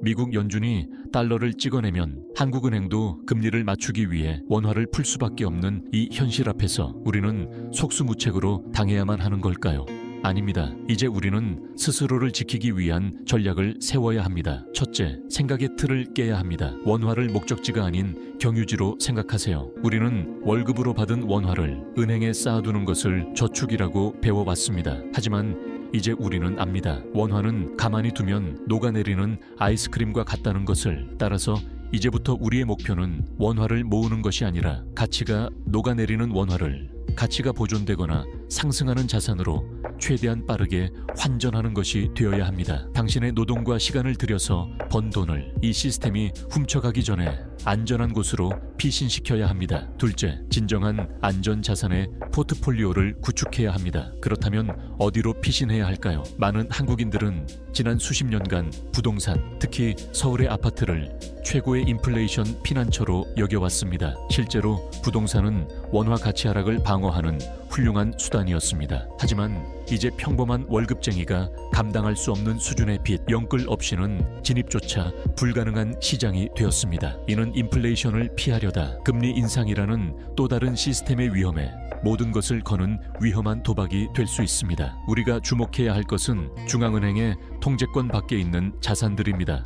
미국 연준이 달러를 찍어내면 한국은행도 금리를 맞추기 위해 원화를 풀 수밖에 없는 이 현실 앞에서 우리는 속수무책으로 당해야만 하는 걸까요? 아닙니다. 이제 우리는 스스로를 지키기 위한 전략을 세워야 합니다. 첫째, 생각의 틀을 깨야 합니다. 원화를 목적지가 아닌 경유지로 생각하세요. 우리는 월급으로 받은 원화를 은행에 쌓아두는 것을 저축이라고 배워왔습니다. 하지만 이제 우리는 압니다. 원화는 가만히 두면 녹아내리는 아이스크림과 같다는 것을 따라서 이제부터 우리의 목표는 원화를 모으는 것이 아니라 가치가 녹아내리는 원화를 가치가 보존되거나 상승하는 자산으로 최대한 빠르게 환전하는 것이 되어야 합니다. 당신의 노동과 시간을 들여서 번 돈을 이 시스템이 훔쳐가기 전에 안전한 곳으로 피신시켜야 합니다. 둘째, 진정한 안전 자산의 포트폴리오를 구축해야 합니다. 그렇다면 어디로 피신해야 할까요? 많은 한국인들은 지난 수십 년간 부동산, 특히 서울의 아파트를 최고의 인플레이션 피난처로 여겨왔습니다. 실제로 부동산은 원화 가치 하락을 방어하는 훌륭한 수단이었습니다. 하지만 이제 평범한 월급쟁이가 감당할 수 없는 수준의 빚, 영끌 없이는 진입조차 불가능한 시장이 되었습니다. 이는 인플레이션을 피하려다 금리 인상이라는 또 다른 시스템의 위험에 모든 것을 거는 위험한 도박이 될 수 있습니다. 우리가 주목해야 할 것은 중앙은행의 통제권 밖에 있는 자산들입니다.